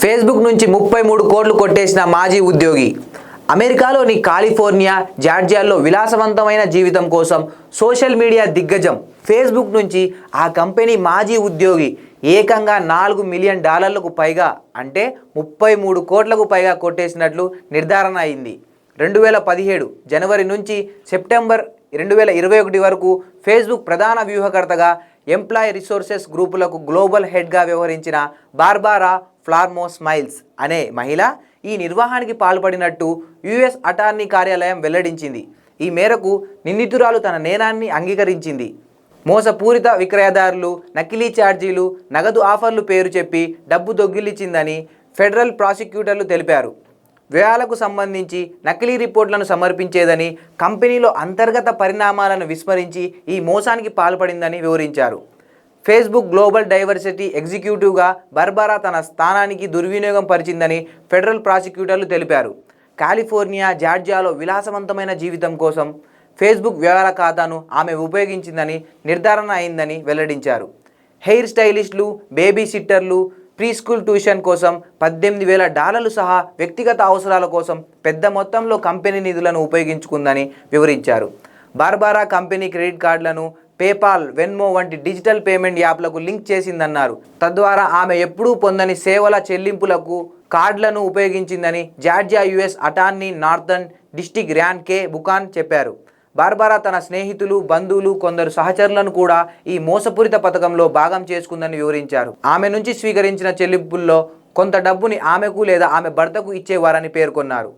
Facebook నుంచి ముప్పై మూడు కోట్లు కొట్టేసిన మాజీ ఉద్యోగి. అమెరికాలోని కాలిఫోర్నియా జార్జియాల్లో విలాసవంతమైన జీవితం కోసం సోషల్ మీడియా దిగ్గజం. ఫేస్బుక్ నుంచి ఆ కంపెనీ మాజీ ఉద్యోగి ఏకంగా నాలుగు మిలియన్ డాలర్లకు పైగా అంటే ముప్పై మూడు కోట్లకు పైగా కొట్టేసినట్లు నిర్ధారణ అయింది. రెండు వేల పదిహేడు జనవరి నుంచి సెప్టెంబర్ రెండు వేల ఇరవై ఒకటి వరకు ఫేస్బుక్ ప్రధాన వ్యూహకర్తగా ఎంప్లాయ్ రిసోర్సెస్ గ్రూపులకు గ్లోబల్ హెడ్గా వ్యవహరించిన బార్బారా ఫ్లార్మో స్మైల్స్ అనే మహిళ ఈ నిర్వహణకి పాల్పడినట్టు యుఎస్ అటార్నీ కార్యాలయం వెల్లడించింది. ఈ మేరకు నిందితురాలు తన నేరాన్ని అంగీకరించింది. మోసపూరిత విక్రయదారులు నకిలీ ఛార్జీలు నగదు ఆఫర్లు పేరు చెప్పి డబ్బు దొంగిలించిందని ఫెడరల్ ప్రాసిక్యూటర్లు తెలిపారు. వ్యయాలకు సంబంధించి నకిలీ రిపోర్ట్లను సమర్పించేదని కంపెనీలో అంతర్గత పరిణామాలను విస్మరించి ఈ మోసానికి పాల్పడిందని వివరించారు. ఫేస్బుక్ గ్లోబల్ డైవర్సిటీ ఎగ్జిక్యూటివ్గా బర్బారా తన స్థానానికి దుర్వినియోగం పరిచిందని ఫెడరల్ ప్రాసిక్యూటర్లు తెలిపారు. కాలిఫోర్నియా జార్జియాలో విలాసవంతమైన జీవితం కోసం ఫేస్బుక్ వ్యవహార ఖాతాను ఆమె ఉపయోగించిందని నిర్ధారణ అయిందని వెల్లడించారు. హెయిర్ స్టైలిస్టులు బేబీ సిట్టర్లు ప్రీ స్కూల్ ట్యూషన్ కోసం పద్దెనిమిది వేల డాలర్లు సహా వ్యక్తిగత అవసరాల కోసం పెద్ద మొత్తంలో కంపెనీ నిధులను ఉపయోగించుకుందని వివరించారు. బార్బారా కంపెనీ క్రెడిట్ కార్డులను పేపాల్ వెన్మో వంటి డిజిటల్ పేమెంట్ యాప్లకు లింక్ చేసిందన్నారు. తద్వారా ఆమె ఎప్పుడూ పొందని సేవల చెల్లింపులకు కార్డులను ఉపయోగించిందని Georgia US attorney Northern District Ryan K Buchanan చెప్పారు. బార్బారా తన స్నేహితులు బంధువులు కొందరు సహచరులను కూడా ఈ మోసపూరిత పథకంలో భాగం చేసుకుందని వివరించారు. ఆమె నుంచి స్వీకరించిన చెల్లింపుల్లో కొంత డబ్బుని ఆమెకు లేదా ఆమె భర్తకు ఇచ్చేవారని పేర్కొన్నారు.